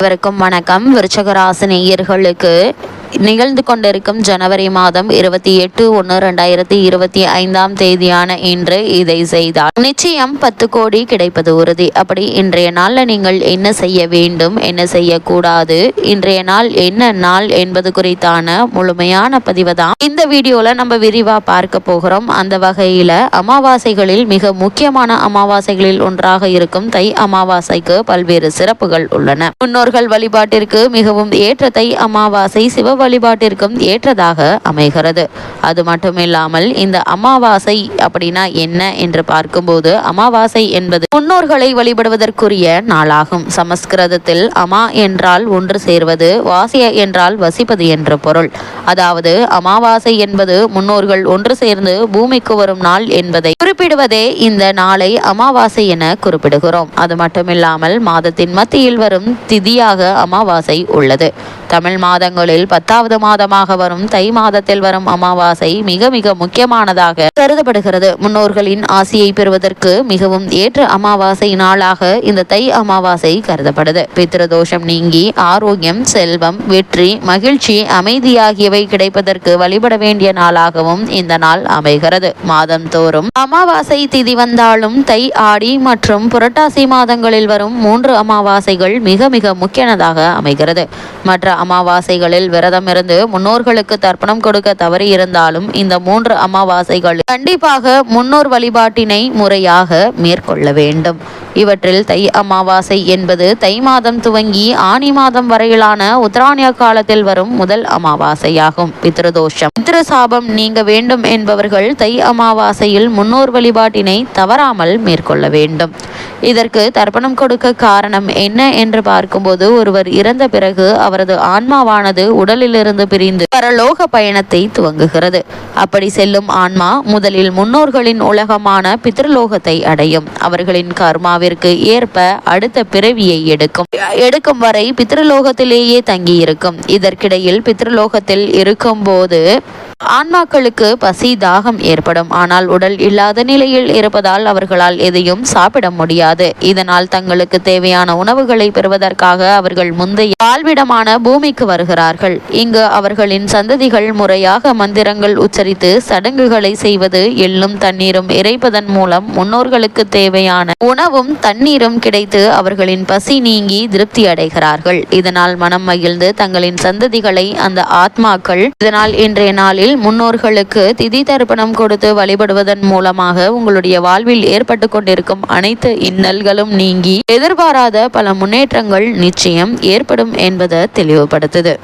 அனைவருக்கும் வணக்கம். விருச்சகராசினியர்களுக்கு நிகழ்ந்து கொண்டிருக்கும் ஜனவரி மாதம் இருபத்தி எட்டு ஒன்று ரெண்டாயிரத்தி இருபத்தி ஐந்தாம் தேதியான இன்று இதை செய்தால் நிச்சயம் பத்து கோடி கிடைப்பது உறுதி. அப்படி இன்றைய நாளில் நீங்கள் என்ன செய்ய வேண்டும் என்ன செய்யக்கூடாது இன்றைய நாள் என்ன நாள் என்பது குறித்தான முழுமையான பதிவு தான். இந்த வீடியோவில் நம்ம விரிவாக பார்க்க போகிறோம். அந்த வகையில் அமாவாசைகளில் மிக முக்கியமான அமாவாசைகளில் ஒன்றாக இருக்கும் தை அமாவாசைக்கு பல்வேறு சிறப்புகள் உள்ளன. முன்னோர்கள் வழிபாட்டிற்கு மிகவும் ஏற்ற தை அமாவாசை சிவ வழிபாட்டிற்கும் ஏற்றதாக அமைகிறது. அது மட்டுமில்லாமல் இந்த அமாவாசை அப்படின்னா என்ன என்று பார்க்கும்போது அமாவாசை என்பது முன்னோர்களை வழிபடுவதற்குரிய நாளாகும். சமஸ்கிருதத்தில் அமா என்றால் ஒன்று சேர்வது வாசிய என்றால் வசிப்பது என்ற பொருள். அதாவது அமாவாசை என்பது முன்னோர்கள் ஒன்று சேர்ந்து பூமிக்கு வரும் நாள் என்பதை குறிப்பிடுவதே இந்த நாளை அமாவாசை என குறிப்பிடுகிறோம். அது மட்டுமில்லாமல் மாதத்தின் மத்தியில் வரும் திதியாக அமாவாசை உள்ளது. தமிழ் மாதங்களில் பத்தாவது மாதமாக வரும் தை மாதத்தில் வரும் அமாவாசை மிக மிக முக்கியமானதாக கருதப்படுகிறது. முன்னோர்களின் ஆசியை பெறுவதற்கு மிகவும் ஏற்ற அமாவாசை நாளாக இந்த தை அமாவாசை கருதப்படுது. பித்ரதோஷம் நீங்கி ஆரோக்கியம் செல்வம் வெற்றி மகிழ்ச்சி அமைதி ஆகியவை கிடைப்பதற்கு வழிபட வேண்டிய நாளாகவும் இந்த நாள் அமைகிறது. மாதம் தோறும் அமாவாசை திதி வந்தாலும் தை ஆடி மற்றும் புரட்டாசி மாதங்களில் வரும் மூன்று அமாவாசைகள் மிக மிக முக்கியனதாக அமைகிறது. மற்ற அமாவாசைகளில் விரதம் இருந்து முன்னோர்களுக்கு தர்ப்பணம் கொடுக்க தவறி இருந்தாலும் இந்த மூன்று அமாவாசைகள் கண்டிப்பாக முன்னோர் வழிபாட்டினை முறையாக மேற்கொள்ள வேண்டும். இவற்றில் தை அமாவாசை என்பது தை மாதம் துவங்கி ஆனி மாதம் வரையிலான உத்தராணிய காலத்தில் வரும் முதல் அமாவாசையாகும். பித்ருதோஷம். பித்ரு சாபம் நீங்க வேண்டும் என்பவர்கள் தை அமாவாசையில் முன்னோர் வழிபாட்டினை தவறாமல் மேற்கொள்ள வேண்டும். இதற்கு தர்ப்பணம் கொடுக்க காரணம் என்ன என்று பார்க்கும்போது ஒருவர் இறந்த பிறகு அவரது ஆன்மாவானது உடலிலிருந்து பிரிந்து பரலோக பயணத்தை துவங்குகிறது. அப்படி செல்லும் ஆன்மா முதலில் முன்னோர்களின் உலகமான பித்ருலோகத்தை அடையும். அவர்களின் கர்மா கர்மாவிற்கு ஏற்ப அடுத்த பிறவியை எடுக்கும். எடுக்கும் வரை பித்ருலோகத்திலேயே தங்கியிருக்கும். இதற்கிடையில் பித்ருலோகத்தில் இருக்கும் போது ஆன்மாக்களுக்கு பசி தாகம் ஏற்படும். ஆனால் உடல் இல்லாத நிலையில் இருப்பதால் அவர்களால் எதையும் சாப்பிட முடியாது. இதனால் தங்களுக்கு தேவையான உணவுகளை பெறுவதற்காக அவர்கள் முந்தைய வாழ்விடமான பூமிக்கு வருகிறார்கள். இங்கு அவர்களின் சந்ததிகள் முறையாக மந்திரங்கள் உச்சரித்து சடங்குகளை செய்வது எள்ளும் தண்ணீரும் இறைப்பதன் மூலம் முன்னோர்களுக்கு தேவையான உணவும் தண்ணீரும் கிடைத்து அவர்களின் பசி நீங்கி திருப்தி அடைகிறார்கள். இதனால் மனம் மகிழ்ந்து தங்களின் சந்ததிகளை அந்த ஆத்மாக்கள் இதனால் இன்றைய நாளில் முன்னோர்களுக்கு திதி தர்ப்பணம் கொடுத்து வழிபடுவதன் மூலமாக உங்களுடைய வாழ்வில் ஏற்பட்டு கொண்டிருக்கும் அனைத்து இன்னல்களும் நீங்கி எதிர்பாராத பல முன்னேற்றங்கள் நிச்சயம் ஏற்படும் என்பதை தெளிவுபடுத்துது.